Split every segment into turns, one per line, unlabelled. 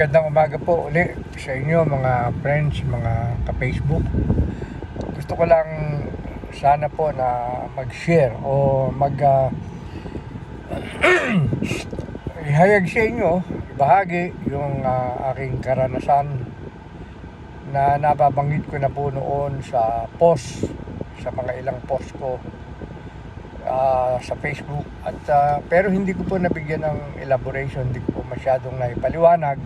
magandang umaga po uli sa inyo mga friends, mga ka-Facebook. Gusto ko lang sana po na mag-share o mag ah, ihayag sa inyo, bahagi yung ah, aking karanasan na nababanggit ko na po noon sa post, sa mga ilang post ko ah, sa Facebook at ah, pero hindi ko po nabigyan ng elaboration, hindi ko po masyadong naipaliwanag.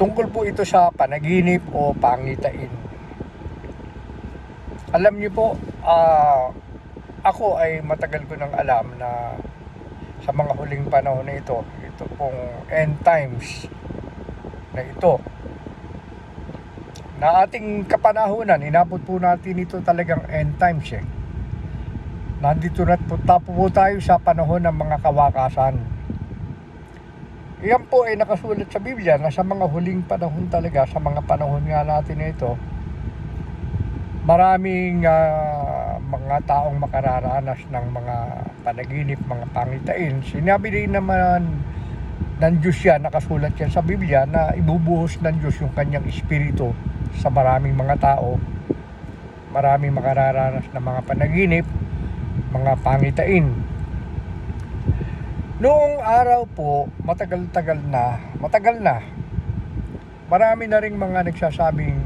Tungkol po ito sa panaginip o pangitain. Alam niyo po, ah, ako ay matagal ko nang alam na sa mga huling panahon na ito, ito pong end times na ito, na ating kapanahunan, inabot po natin ito talagang end times eh. Nandito na po, tapo po tayo sa panahon ng mga kawakasan. Iyan po ay nakasulat sa Biblia na sa mga huling panahon talaga, sa mga panahon nga natin na ito, maraming ah, mga taong makararanas ng mga panaginip, mga pangitain. Sinabi rin naman ng Diyos yan, nakasulat yan sa Biblia, na ibubuhos ng Diyos yung kanyang espiritu sa maraming mga tao. Maraming makararanas ng mga panaginip, mga pangitain. Noong araw po, matagal-tagal na, matagal na, marami na ring mga nagsasabing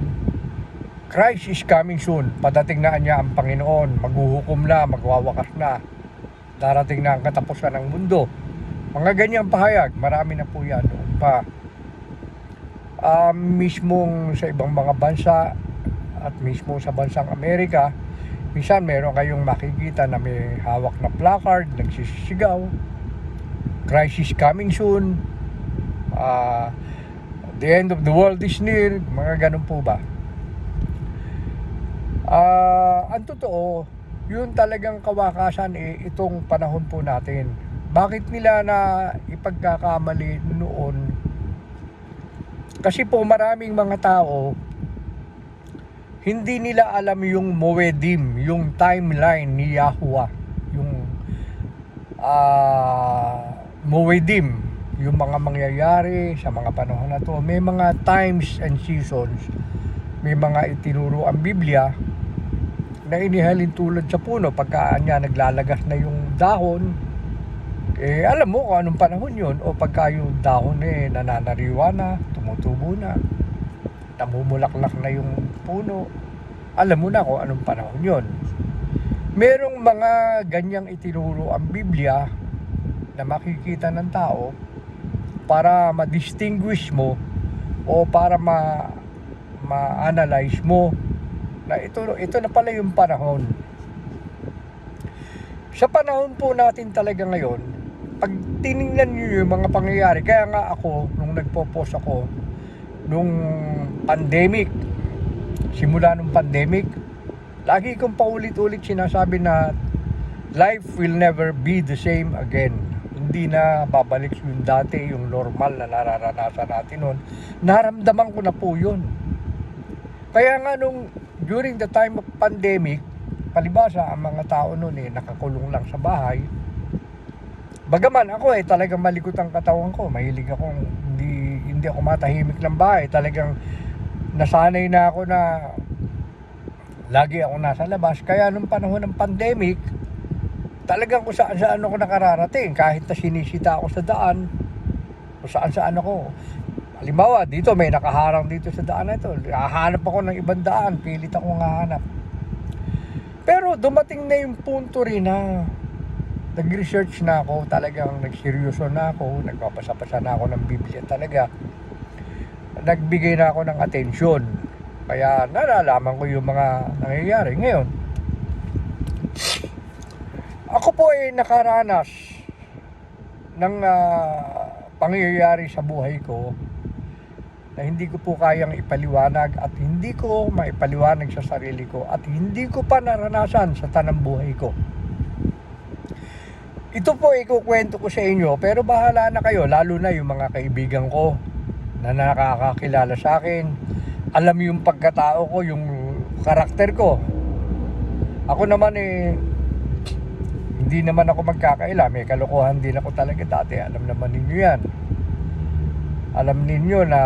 Christ is coming soon. Padating na niya ang Panginoon. Maghuhukom na, magwawakas na. Darating na ang katapusan ng mundo. Mga ganyang pahayag, marami na po yan noon pa. Ah, mismong sa ibang mga bansa at mismo sa bansang Amerika, minsan meron kayong makikita na may hawak na placard, nagsisigaw. Christ is coming soon. Ah, the end of the world is near. Mga ganun po ba? Ah, ang totoo, yun talagang kawakasan eh, itong panahon po natin. Bakit nila na ipagkakamali noon? Kasi po maraming mga tao hindi nila alam yung Moedim, yung timeline ni Yahuwah, yung ah Moedim, yung mga mangyayari sa mga panahon na to. May mga times and seasons, may mga itinuro ang Biblia na inihalin tulad sa puno. Pagka niya naglalagas na yung dahon eh alam mo kung anong panahon yun. O pagka yung dahon eh nananariwa na tumutubo na namumulaklak na yung puno alam mo na kung anong panahon yun. Merong mga ganyang itinuro ang Biblia na makikita ng tao para ma-distinguish mo o para ma ma-analyze mo na ito ito na pala yung panahon. Sa panahon po natin talaga ngayon, pag tiningnan niyo yung mga pangyayari, kaya nga ako nung nagpo-post ako nung pandemic, simula nung pandemic, lagi kong paulit-ulit sinasabi na life will never be the same again. Hindi na babalik yung dati, yung normal na nararanasan natin noon. Naramdaman ko na po yun. Kaya nga nung during the time of pandemic, palibasa ang mga tao noon eh nakakulong lang sa bahay. Bagaman ako eh talagang malikot ang katawan ko. Mahilig akong hindi hindi ako matahimik ng bahay. Talagang nasanay na ako na lagi ako nasa labas. Kaya nung panahon ng pandemic, talagang kung saan saan ako nakararating. Kahit na sinisita ako sa daan, kung saan saan ako. Halimbawa, dito may nakaharang dito sa daan na ito. Hahanap ako ng ibang daan. Pilit akong hahanap. Pero dumating na yung punto rin na nag-research na ako, talagang nagseryoso na ako, nagpapasa-pasa na ako ng Biblia talaga. Nagbigay na ako ng atensyon. Kaya nalalaman ko yung mga nangyayari. Ngayon, ako po ay nakaranas ng ah, pangyayari sa buhay ko na hindi ko po kayang ipaliwanag at hindi ko maipaliwanag sa sarili ko at hindi ko pa naranasan sa tanang buhay ko. Ito po ikukwento ko sa inyo pero bahala na kayo lalo na yung mga kaibigan ko na nakakakilala sa akin. Alam yung pagkatao ko, yung karakter ko. Ako naman eh hindi naman ako magkakaila. May kalokohan din ako talaga dati. Alam naman ninyo yan. alam ninyo na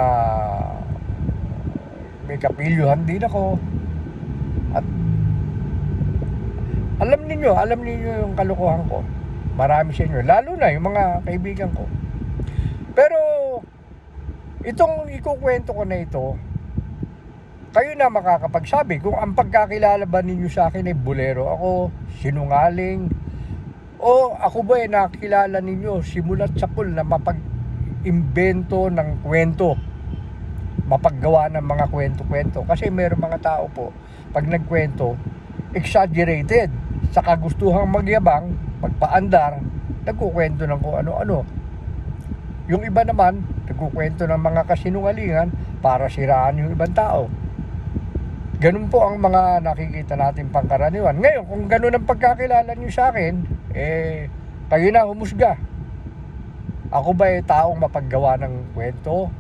may kapilyuhan din ako. At alam ninyo, alam ninyo yung kalokohan ko. Marami sa inyo, lalo na yung mga kaibigan ko. Pero itong ikukwento ko na ito, kayo na makakapagsabi kung ang pagkakilala ba ninyo sa akin ay bulero ako, sinungaling, o ako ba ay nakilala ninyo simulat sa pool na mapag-imbento ng kwento, mapaggawa ng mga kwento-kwento. Kasi mayroong mga tao po, pag nagkwento, exaggerated, sa kagustuhang magyabang, magpaandar, nagkukwento ng kung ano-ano. Yung iba naman, nagkukwento ng mga kasinungalingan para siraan yung ibang tao. Ganun po ang mga nakikita natin pangkaraniwan. Ngayon, kung ganun ang pagkakilala nyo sa akin, eh, kayo na humusga. Ako ba ay taong mapaggawa ng kwento?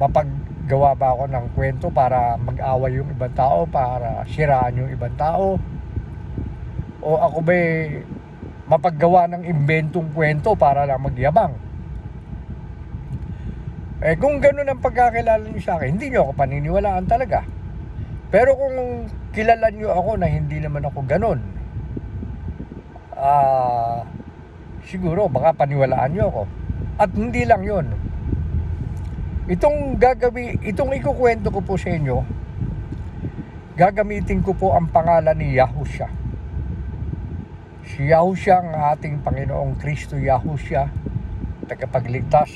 Mapaggawa ba ako ng kwento para mag-away yung ibang tao, para siraan yung ibang tao? O ako ba ay mapaggawa ng inventong kwento para lang magyabang? Eh kung ganun ang pagkakilala niyo sa akin, hindi niyo ako paniniwalaan talaga. Pero kung kilala niyo ako na hindi naman ako ganun, ah, siguro baka paniwalaan niyo ako. At hindi lang yon. Itong gagawi, itong ikukwento ko po sa inyo, gagamitin ko po ang pangalan ni Yahusha. Si Yahusha ang ating Panginoong Kristo Yahusha, tagapagligtas.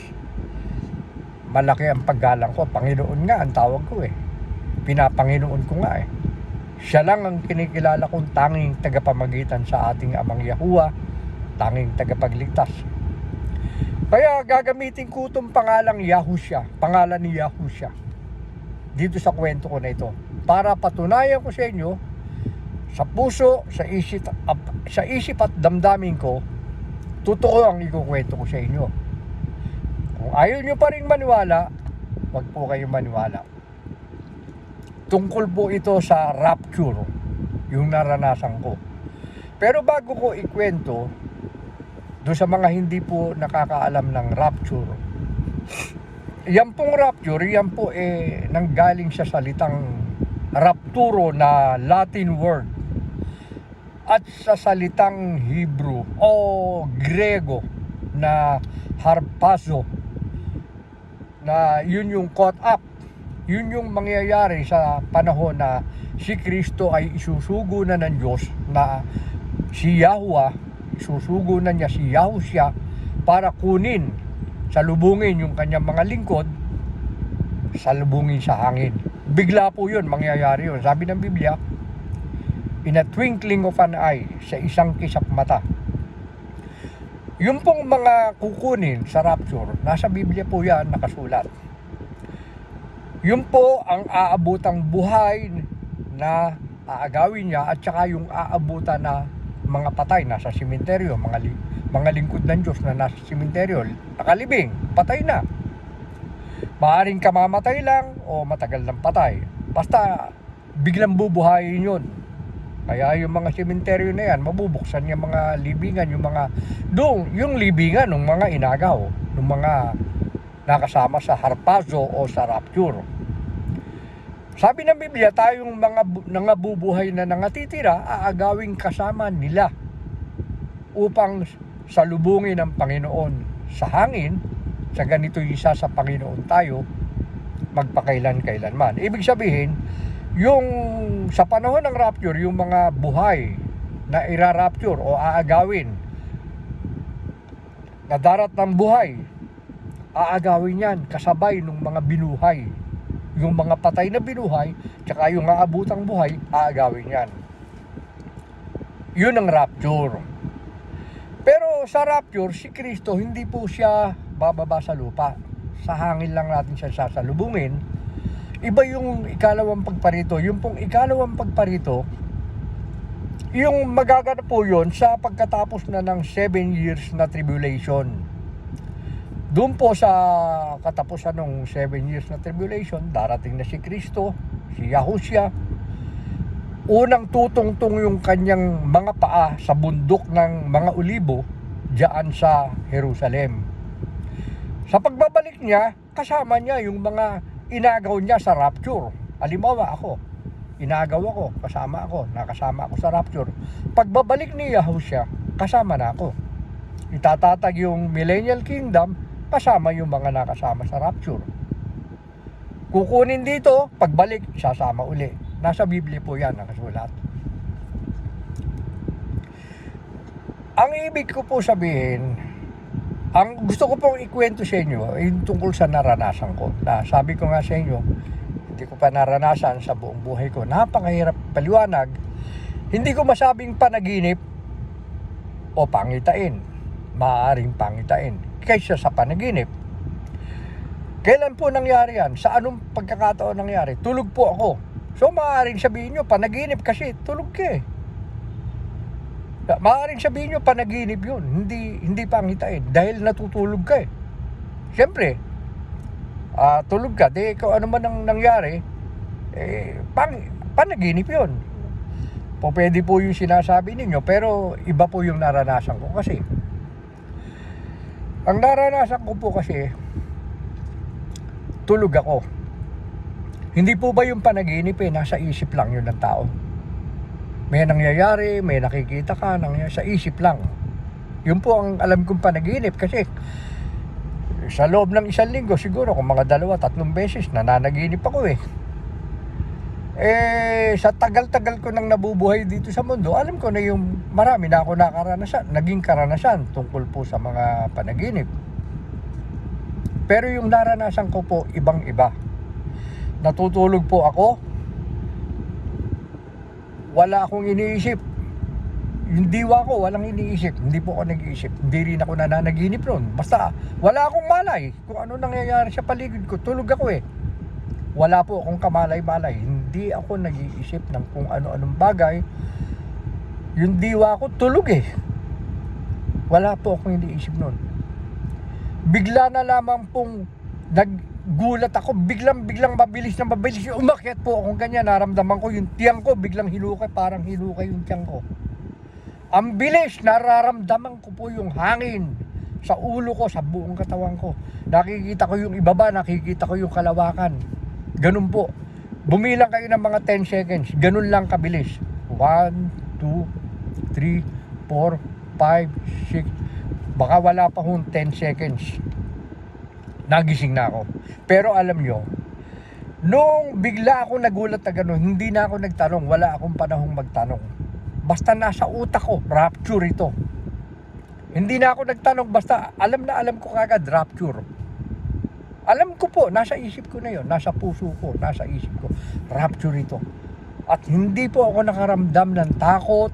Malaki ang paggalang ko. Panginoon nga ang tawag ko eh. Pinapanginoon ko nga eh. Siya lang ang kinikilala kong tanging tagapamagitan sa ating amang Yahuwa, tanging tagapagligtas. Kaya gagamitin ko itong pangalang Yahusha, pangalan ni Yahusha, dito sa kwento ko na ito. Para patunayan ko sa inyo, sa puso, sa isip, sa isip at damdamin ko, totoo ang ikukwento ko sa inyo. Kung ayaw nyo pa rin maniwala, wag po kayong maniwala. Tungkol po ito sa rapture, yung naranasan ko. Pero bago ko ikwento, doon sa mga hindi po nakakaalam ng rapture, yan pong rapture, yan po eh nanggaling sa salitang rapturo na Latin word at sa salitang Hebrew o Grego na harpazo na yun yung caught up yun yung mangyayari sa panahon na si Kristo ay isusugo na ng Diyos na si Yahweh isusugo na niya si Yahushua para kunin salubungin yung kanyang mga lingkod salubungin sa hangin. Bigla po yun mangyayari yun. Sabi ng Biblia in a twinkling of an eye sa isang kisap mata. Yung pong mga kukunin sa rapture nasa Biblia po yan nakasulat yun po ang aabutang buhay na aagawin niya at saka yung aabutan na mga patay nasa simenteryo, mga li- mga lingkod ng Diyos na nasa simenteryo, nakalibing, patay na. Maaring kamamatay lang o matagal ng patay. Basta biglang bubuhayin yun. Kaya yung mga simenteryo na yan, mabubuksan yung mga libingan, yung mga, doon, yung libingan ng mga inagaw, ng mga nakasama sa harpazo o sa rapture. Sabi ng Biblia, tayong mga bu- nangabubuhay na nangatitira, aagawing kasama nila upang salubungin ang Panginoon sa hangin, sa ganito isa sa Panginoon tayo, magpakailan-kailanman. Ibig sabihin, yung sa panahon ng rapture, yung mga buhay na ira-rapture o aagawin, na darat ng buhay, aagawin yan kasabay ng mga binuhay yung mga patay na binuhay, tsaka yung aabutang buhay, aagawin yan. Yun ang rapture. Pero sa rapture, si Kristo, hindi po siya bababa sa lupa. Sa hangin lang natin siya sasalubungin. Iba yung ikalawang pagparito. Yung pong ikalawang pagparito, yung magaganap po yun sa pagkatapos na ng 7 years na tribulation. Doon po sa katapusan ng 7 years na tribulation, darating na si Kristo, si Yahushua. Unang tutungtong yung kanyang mga paa sa bundok ng mga ulibo diyan sa Jerusalem. Sa pagbabalik niya, kasama niya yung mga inagaw niya sa rapture. Halimbawa ako, inagaw ako, kasama ako, nakasama ako sa rapture. Pagbabalik ni Yahushua, kasama na ako. Itatatag yung millennial kingdom, kasama yung mga nakasama sa rapture. Kukunin dito, pagbalik, sasama uli. Nasa Biblia po yan, nakasulat. Ang ibig ko po sabihin, ang gusto ko pong ikwento sa inyo yung tungkol sa naranasan ko. Na sabi ko nga sa inyo, hindi ko pa naranasan sa buong buhay ko. Napakahirap paliwanag. Hindi ko masabing panaginip o pangitain. Maaaring pangitain kaysa sa panaginip. Kailan po nangyari yan? Sa anong pagkakataon nangyari? Tulog po ako. So maaaring sabihin nyo, panaginip kasi tulog ka eh. Maaaring sabihin nyo, panaginip yun. Hindi, hindi pangitain. Dahil natutulog ka eh. Siyempre, ah, tulog ka. Di kung ano man ang nangyari, eh, pang, panaginip yun. Po, pwede po yung sinasabi ninyo, pero iba po yung naranasan ko kasi. Ang naranasan ko po kasi, tulog ako. Hindi po ba yung panaginip eh, nasa isip lang yun ng tao. May nangyayari, may nakikita ka, nangyayari sa isip lang. Yun po ang alam kong panaginip kasi sa loob ng isang linggo siguro kung mga dalawa, tatlong beses nananaginip ako eh. Eh, sa tagal-tagal ko nang nabubuhay dito sa mundo, alam ko na yung marami na ako nakaranasan, naging karanasan tungkol po sa mga panaginip. Pero yung naranasan ko po, ibang-iba. Natutulog po ako, wala akong iniisip. Yung diwa ko, walang iniisip. Hindi po ako nag-iisip. Hindi rin ako nananaginip ron. Basta, wala akong malay. Kung ano nangyayari sa paligid ko, tulog ako eh. Wala po akong kamalay-malay. Hindi ako nag-iisip ng kung ano-anong bagay. Yung diwa ko, tulog eh. Wala po akong iniisip nun. Bigla na lamang pong naggulat ako, biglang biglang mabilis na mabilis umakyat po akong ganyan, naramdaman ko yung tiyang ko, biglang hinukay, parang hinukay yung tiyang ko. Ang bilis, nararamdaman ko po yung hangin sa ulo ko, sa buong katawan ko. Nakikita ko yung ibaba, nakikita ko yung kalawakan. Ganun po. Bumilang kayo ng mga 10 seconds. Ganun lang kabilis. 1, 2, 3, 4, 5, 6. Baka wala pa hong 10 seconds. Nagising na ako. Pero alam nyo, nung bigla ako nagulat na gano'n, hindi na ako nagtanong. Wala akong panahong magtanong. Basta nasa utak ko, rapture ito. Hindi na ako nagtanong, basta alam na alam ko kagad, rapture. Alam ko po, nasa isip ko na yon, nasa puso ko, nasa isip ko, rapture ito. At hindi po ako nakaramdam ng takot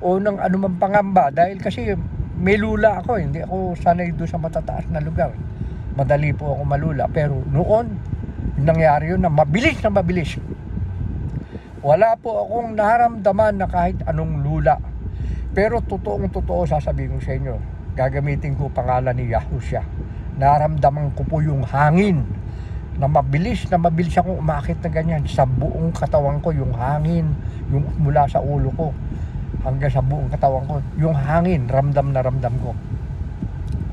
o ng anumang pangamba dahil kasi may lula ako, hindi ako sanay doon sa matataas na lugar. Madali po ako malula, pero noon, nangyari yun na mabilis na mabilis. Wala po akong naramdaman na kahit anong lula. Pero totoong totoo sasabihin ko sa inyo, gagamitin ko pangalan ni Yahushua. Naramdaman ko po yung hangin. Na mabilis na mabilis akong umakit na ganyan. Sa buong katawan ko yung hangin yung mula sa ulo ko hanggang sa buong katawan ko yung hangin ramdam na ramdam ko.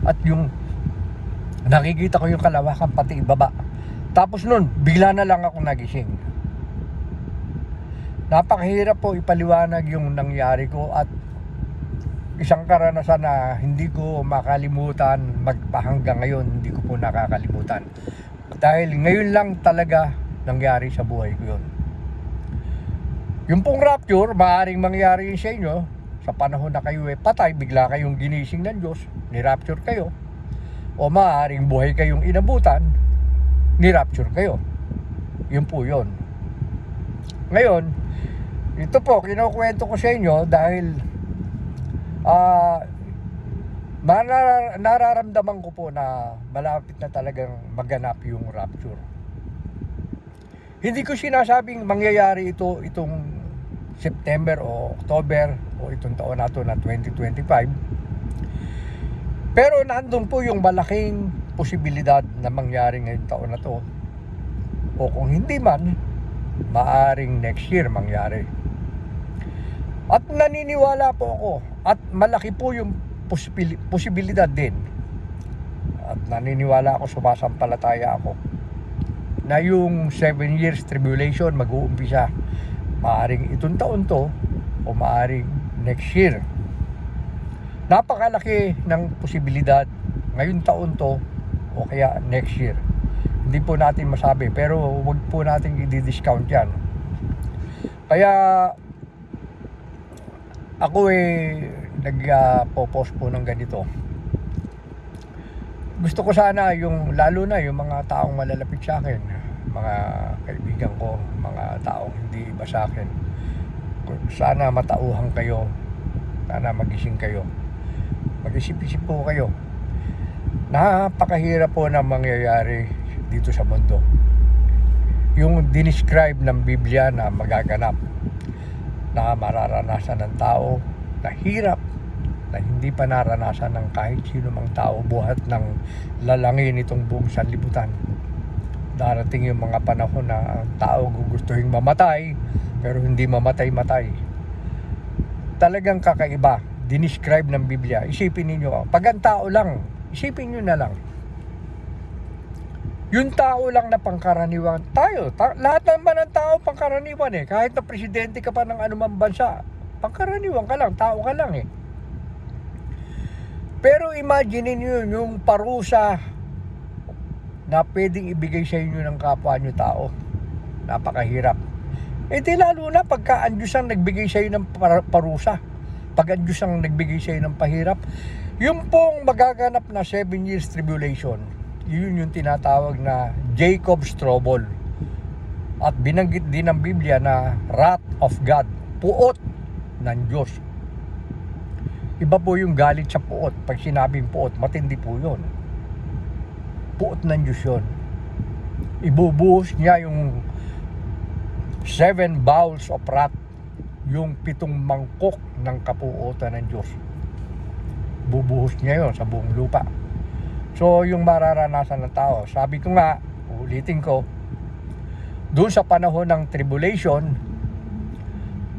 At yung nakikita ko yung kalawakan pati ibaba tapos nun bigla na lang ako nagising. Napakahirap po ipaliwanag yung nangyari ko at isang karanasan na hindi ko makalimutan magpahanggang ngayon hindi ko po nakakalimutan. Dahil ngayon lang talaga nangyari sa buhay ko yun. Yung pong rapture maaaring mangyari yun sa inyo. Sa panahon na kayo ay patay bigla kayong ginising ng Diyos ni-rapture kayo. O maaaring buhay kayong inabutan ni-rapture kayo. Yun po yun. Ngayon ito po kinukwento ko sa inyo dahil Marar- nararamdaman ko po na malapit na talagang maganap yung rapture. Hindi ko sinasabing mangyayari ito itong September o October o itong taon na to na 2025. Pero nandun po yung malaking posibilidad na mangyari ngayong taon na to. O kung hindi man, maaring next year mangyari. At naniniwala po ako at malaki po yung posibili- posibilidad din at naniniwala ako, sumasampalataya ako, na yung 7 years tribulation mag-uumpisa. Maaring itong taon to o maaring next year. Napakalaki ng posibilidad ngayon taon to o kaya next year. Hindi po natin masabi pero wag po natin i-discount yan. Kaya ako eh nag-post po ng ganito. Gusto ko sana yung lalo na yung mga taong malalapit sa akin, mga kaibigan ko, mga taong hindi iba sa akin. Sana matauhan kayo. Sana magising kayo. Mag-isip-isip po kayo. Napakahirap po na mangyayari dito sa mundo. Yung dinescribe ng Biblia na magaganap na mararanasan ng tao na hirap na hindi pa naranasan ng kahit sino mang tao buhat ng lalangin itong buong sanlibutan. Darating yung mga panahon na ang tao gugustuhin mamatay pero hindi mamatay-matay. Talagang kakaiba. Dinescribe ng Biblia. Isipin ninyo, pag ang tao lang, isipin nyo na lang. Yung tao lang na pangkaraniwan, tayo, ta- lahat naman ng tao pangkaraniwan eh. Kahit na presidente ka pa ng anumang bansa, pangkaraniwan ka lang, tao ka lang eh. Pero imagine niyo yung parusa na pwedeng ibigay sa inyo ng kapwa nyo tao. Napakahirap. Eh di lalo na pagka Diyos ang nagbigay sa iyo ng par- parusa. Pag Diyos ang nagbigay sa iyo ng pahirap. Yung pong magaganap na 7 years tribulation, yun yung tinatawag na Jacob's trouble. At binanggit din ng Biblia na wrath of God, puot ng Diyos. Iba po yung galit sa puot. Pag sinabing puot, matindi po yun. Puot ng Diyos yun. Ibubuhos niya yung seven bowls of wrath, yung pitong mangkok ng kapuotan ng Diyos. Bubuhos niya yun sa buong lupa. So, yung mararanasan ng tao, sabi ko nga, ulitin ko, doon sa panahon ng tribulation,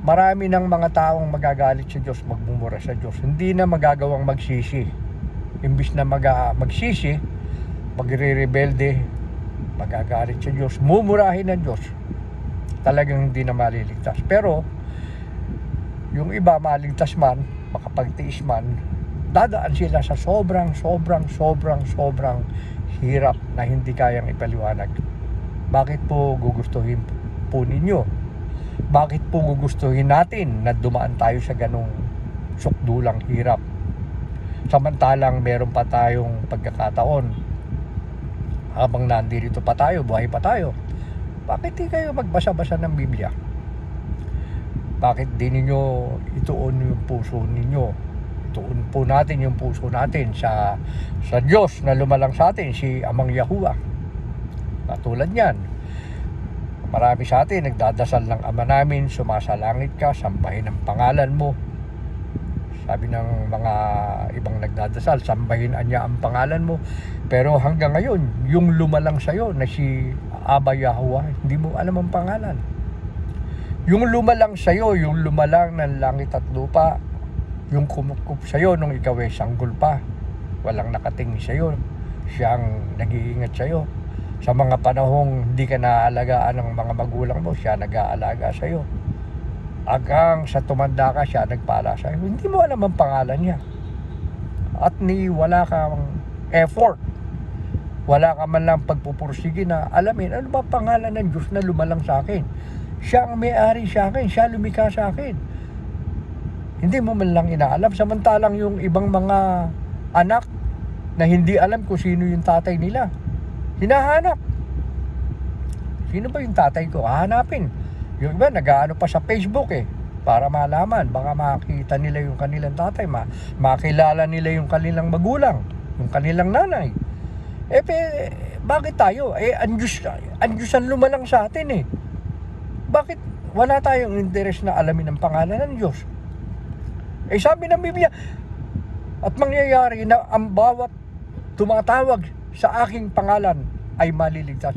marami ng mga taong magagalit sa Diyos, magmumura sa Diyos. Hindi na magagawang magsisi. Imbis na mag, magsisi, magre-rebelde, magagalit sa Diyos, mumurahin ng Diyos. Talagang hindi na maliligtas. Pero, yung iba maligtas man, makapagtiis man, dadaan sila sa sobrang, sobrang, sobrang, sobrang hirap na hindi kayang ipaliwanag. Bakit po gugustuhin po ninyo? Bakit po gugustuhin natin na dumaan tayo sa ganong sukdulang hirap? Samantalang meron pa tayong pagkakataon habang nandito pa tayo, buhay pa tayo. Bakit di kayo magbasa-basa ng Biblia? Bakit di ninyo ituon yung puso ninyo? Ituon po natin yung puso natin sa sa Diyos na lumalang sa atin, si Amang Yahuwah. Katulad niyan, marami sa atin nagdadasal ng Ama namin, sumasalangit ka, sambahin ang pangalan mo. Sabi ng mga ibang nagdadasal, sambahin niya ang pangalan mo. Pero hanggang ngayon, yung lumalang sa'yo na si Aba Yahuwah, hindi mo alam ang pangalan. Yung lumalang sa'yo, yung lumalang ng langit at lupa, yung kumukup sa'yo nung ikaw ay sanggol pa, walang nakatingin sa'yo, siyang nag-iingat sa'yo. Sa mga panahong hindi ka naaalagaan ng mga magulang mo, siya nag-aalaga sa'yo. Hanggang sa tumanda ka, siya nagpala sa'yo. Hindi mo alam ang pangalan niya. At ni wala kang effort. Wala ka man lang pagpupursige na alamin ano ba pangalan ng Diyos na lumalang sa akin. Siya ang may-ari sa akin. Siya lumikha sa akin. Hindi mo man lang inaalam. Samantalang yung ibang mga anak na hindi alam kung sino yung tatay nila. Hinahanap. Sino ba yung tatay ko? Hahanapin. Yung iba, nag-ano pa sa Facebook eh. Para malaman. Baka makita nila yung kanilang tatay. Ma makilala nila yung kanilang magulang. Yung kanilang nanay. Eh, pe, bakit tayo? Eh, Diyos ang lumalang sa atin eh. Bakit wala tayong interest na alamin ang pangalan ng Diyos? Eh, sabi ng Biblia, at mangyayari na ang bawat tumatawag sa aking pangalan ay maliligtas.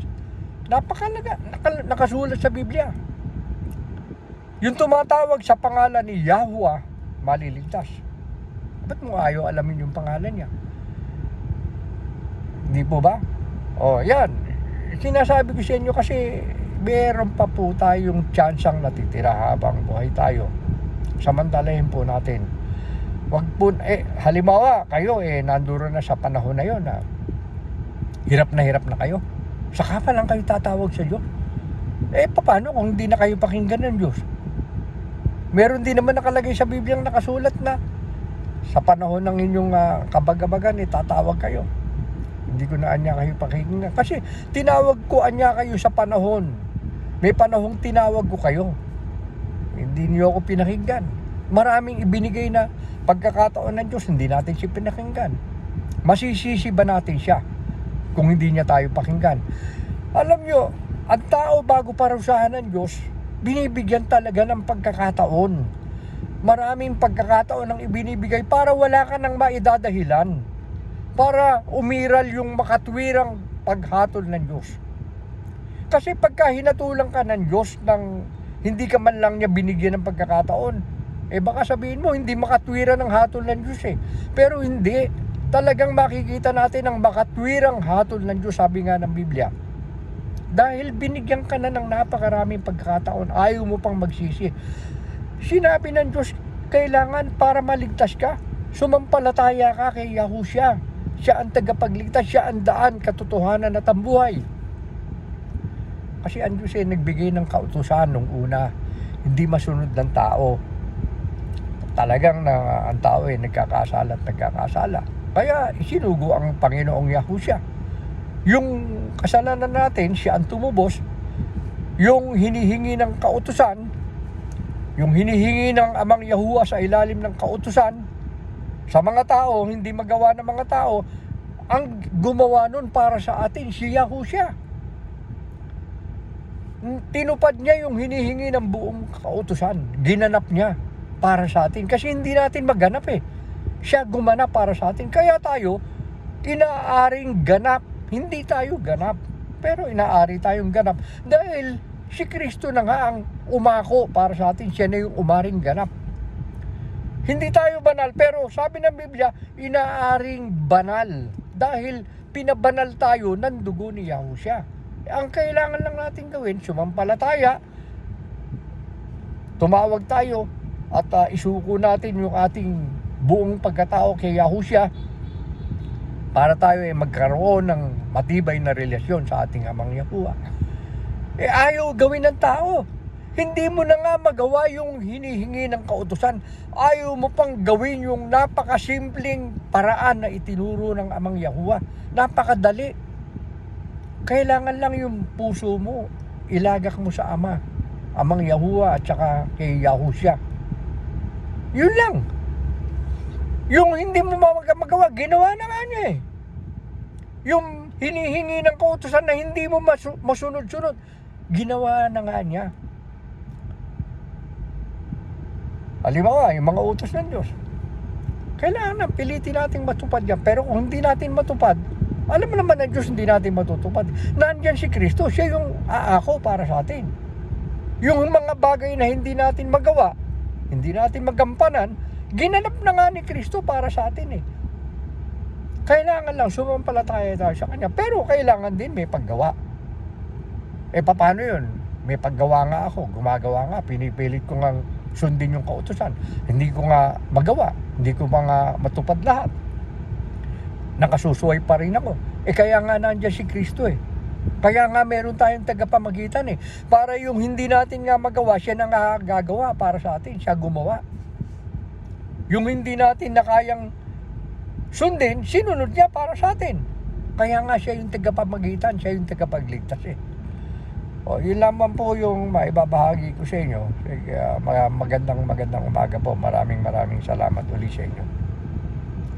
Napakalaga, naka, nakasulat sa Biblia. Yung tumatawag sa pangalan ni Yahweh, maliligtas. Ba't mo ayaw alamin yung pangalan niya? Di po ba? O, yan. Sinasabi ko sa inyo kasi meron pa po tayong tsansang natitira habang buhay tayo. Samantalahin po natin. Wag po, eh, halimbawa, kayo eh, nanduro na sa panahon na yon na hirap na hirap na kayo. Saka pa lang kayo tatawag sa Diyos. Eh, paano kung hindi na kayo pakinggan ng Diyos? Meron din naman nakalagay sa Bibliang nakasulat na sa panahon ng inyong uh, kabagabagan, eh, tatawag kayo. Hindi ko na anya kayo pakinggan. Kasi tinawag ko anya kayo sa panahon. May panahong tinawag ko kayo. Hindi niyo ako pinakinggan. Maraming ibinigay na pagkakataon ng Diyos, hindi natin siya pinakinggan. Masisisi ba natin siya kung hindi niya tayo pakinggan? Alam nyo, ang tao bago parusahan ng Diyos, binibigyan talaga ng pagkakataon. Maraming pagkakataon ang ibinibigay para wala ka nang maidadahilan. Para umiral yung makatwirang paghatol ng Diyos. Kasi pagka hinatulang ka ng Diyos ng hindi ka man lang niya binigyan ng pagkakataon, eh baka sabihin mo, hindi makatwira ng hatol ng Diyos eh. Pero hindi. Talagang makikita natin ang makatwirang hatol ng Diyos, sabi nga ng Biblia. Dahil binigyan ka na ng napakaraming pagkakataon, ayaw mo pang magsisi. Sinabi ng Diyos, kailangan para maligtas ka, sumampalataya ka kay Yahushua. Siya ang tagapagligtas, siya ang daan, katotohanan at ang buhay. Kasi ang Diyos ay nagbigay ng kautusan nung una, hindi masunod ng tao talagang na ang tao ay nagkakasala at nagkakasala. Kaya isinugo ang Panginoong Yahusya. Yung kasalanan natin, siya ang tumubos. Yung hinihingi ng kautusan, yung hinihingi ng amang Yahuwa sa ilalim ng kautusan, sa mga tao, hindi magawa ng mga tao, ang gumawa nun para sa atin, si Yahusya. Tinupad niya yung hinihingi ng buong kautusan. Ginanap niya para sa atin. Kasi hindi natin maganap eh. Siya gumanap para sa atin. Kaya tayo, inaaring ganap. Hindi tayo ganap. Pero inaari tayong ganap. Dahil si Kristo na nga ang umako para sa atin. Siya na yung umaring ganap. Hindi tayo banal. Pero sabi ng Biblia, inaaring banal. Dahil pinabanal tayo ng dugo ni Yahusha. Ang kailangan lang natin gawin, sumampalataya, tumawag tayo, at uh, isuko natin yung ating buong pagkatao kay Yahusha para tayo ay magkaroon ng matibay na relasyon sa ating amang Yahuwah. Eh ayaw gawin ng tao. Hindi mo na nga magawa yung hinihingi ng kautusan. Ayaw mo pang gawin yung napakasimpleng paraan na itinuro ng amang Yahuwah. Napakadali. Kailangan lang yung puso mo, ilagak mo sa Ama, amang Yahuwah at saka kay Yahusha. Yun lang. Yung hindi mo magawa, ginawa na nga niya eh. Yung hinihingi ng kautusan na hindi mo masu- masunod-sunod, ginawa na nga niya. Halimbawa, yung mga utos ng Diyos. Kailangan na pilitin nating matupad yan. Pero kung hindi natin matupad, alam mo naman ng Diyos hindi natin matutupad. Nandiyan si Kristo, siya yung aako para sa atin. Yung mga bagay na hindi natin magawa, hindi natin magampanan, ginanap na nga ni Kristo para sa atin eh. Kailangan lang sumampalataya tayo sa Kanya. Pero kailangan din may paggawa. Eh paano yun? May paggawa nga ako, gumagawa nga, pinipilit ko nga sundin yung kautusan. Hindi ko nga magawa, hindi ko mga matupad lahat. Nakasusuway pa rin ako. Eh kaya nga nandiyan si Kristo eh. Kaya nga meron tayong tagapamagitan eh. Para yung hindi natin nga magawa, siya na nga gagawa para sa atin. Siya gumawa. Yung hindi natin na kayang sundin, sinunod niya para sa atin. Kaya nga siya yung tagapamagitan, siya yung tagapagligtas eh. O, yun lamang po yung maibabahagi ko sa inyo. Sige, uh, magandang magandang umaga po. Maraming maraming salamat uli sa inyo.